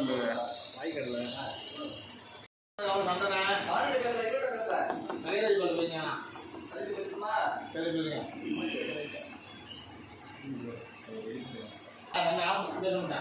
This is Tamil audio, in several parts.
கடை சரி சொல்லுங்க. ஆஃபீஸ் போயிருந்தா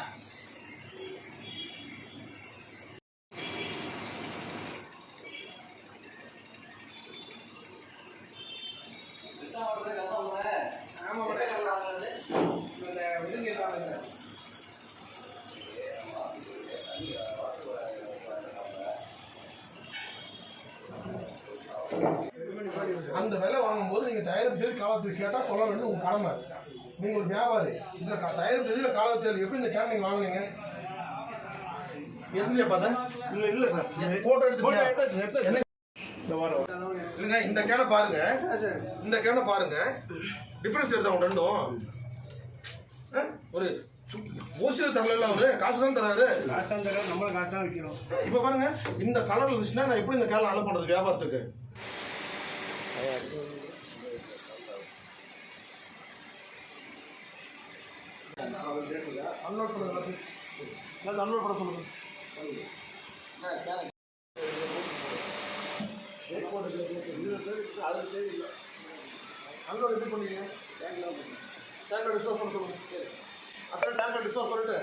அந்த விலை வாங்கும்போது நீங்க தயாரிப்பு தேதி காலத்துக்கு கேட்டா சொல்ல வேண்டியது உங்க கடமை. நீங்க ஒரு வியாபாரி. க- தயாரிப்பு தேதியில காலத்தில் எப்படி இந்த கேன் நீங்க வாங்குனீங்க? இருந்தே பார்த்தா இல்ல இல்ல சார். போட்டோ போட்டோ எடுத்து எடுத்தாச்சு. இந்த வாரம் இல்லைங்க இந்த கேனை பாருங்க. இந்த கேனை பாருங்க. டிஃபரன்ஸ் தெரியுதா உங்க ரெண்டும்? ஒரு ஓசியில் தரல அவரு? காசு தான் தராரு நம்மளும் காசான் விற்கிறோம் இப்ப பாருங்க இந்த கலர்ல இருந்துச்சுன்னா நான் எப்படி இந்த கேனை அலோ பண்றது வியாபாரத்துக்கு? அன்லோட் பண்ணுங்க அன்லோட் பண்ண சொல்லுங்க. அன்லோட் எப்படி பண்ணீங்க? டேங்கை டிஸ்போஸ் பண்ண சொல்லுங்க. அப்புறம் டேங்கை டிஸ்போஸ் பண்ணிட்டு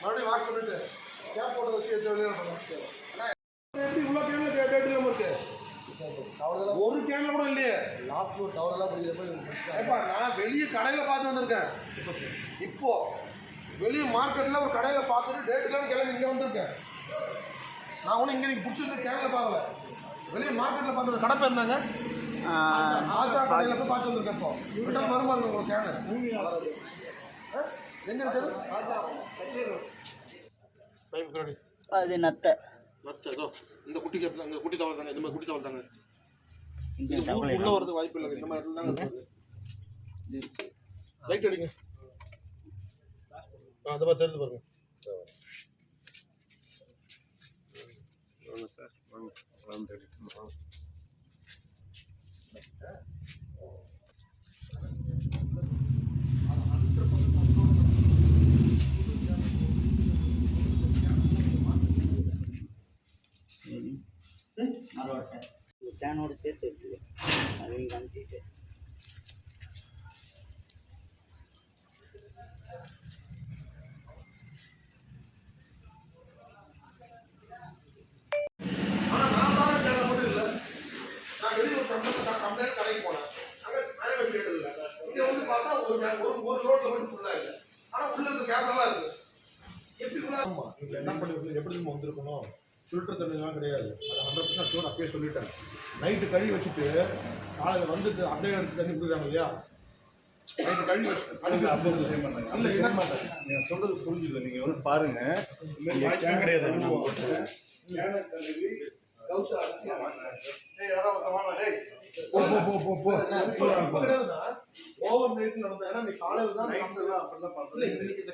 மறுபடியும் வாஷ் பண்ணிட்டு கேப் போட்டு வச்சு எடுத்து வெளியே இவ்வளோ கேன்ல டேட் இல்லாமல் இருக்கு ஒரு கேன்ல கூட இல்லையே லாஸ்ட் ஒரு டவரெல்லாம் படிக்கிறப்ப ஏப்பா நான் வெளியே கடையில் பார்த்து வந்திருக்கேன் இப்போ வெளியே மார்க்கெட்டில் ஒரு கடையில் பார்த்துட்டு டேட் இல்லாமல் கிளம்பி இங்கே வந்திருக்கேன் நான் ஒன்றும் இங்கே நீங்கள் பிடிச்சிருந்து கேனில் பார்க்கல வெளியே மார்க்கெட்டில் பார்த்து கடை பேர் இருந்தாங்க ஆச்சா கடையில் போய் பார்த்து வந்திருக்கேன் இப்போ ரிட்டர்ன் வருமா இருக்கு உங்களுக்கு கேனு அது நத்தை. ஏதோ இந்த குட்டி கேப் இந்த குட்டி தவறு தாங்க இந்த மாதிரி குட்டி தவறு தாங்க இந்த இது உள்ள வரதுக்கு வாய்ப்பு இல்லை இந்த மாதிரி தாங்க லைட் அடிங்க. அதை மாதிரி தெரிஞ்சு பாருங்க வாங்க சார் வாங்க வாங்க வாங்க மரோட்டை இந்த சேனோட சேர்த்து இருக்குது அதையும் காமிச்சிட்டு ஆனா நான் தான் கேட்ட மட்டும் இல்லை நான் வெளியே ஒரு கம்பெனி கம்பெனி கடைக்கு போனேன் அங்கே மேனேஜ் கேட்டது இல்லை இங்கே வந்து பார்த்தா ஒரு ca- ஒரு ஒரு ரோட்ல மட்டும் ஃபுல்லாக இல்லை ஆனால் உள்ள இருக்க கேமரா இருக்கு எப்படி ஃபுல்லாக ஆமாம் இதில் என்ன பண்ணி எப்படி நம்ம வந்திருக்கணும்? ஃபில்டர் தண்ணிலாம் கிடையாது. அது ஹண்ட்ரட் பர்சன்ட் ஷூர் அப்பயே சொல்லிட்டேன். நைட்டு கழுவி வச்சுட்டு காலையில் வந்துட்டு அப்படியே எடுத்து தண்ணி குடிக்கிறாங்க இல்லையா? நைட்டு கழுவி வச்சுட்டு கழுவி அப்போ சேம் பண்ணாங்க இல்லை என்ன மாட்டேன் நீங்க சொல்றது புரிஞ்சுது நீங்க வந்து பாருங்க. இங்க கேன் கிடையாது. நம்ம போட்டு போ போ போ போ போ. இப்ப கிடையாதுண்ணா ஓவர் நைட் நடந்தா ஏன்னா நீ காலையில தான் அப்படிலாம் இல்ல, இன்னைக்கு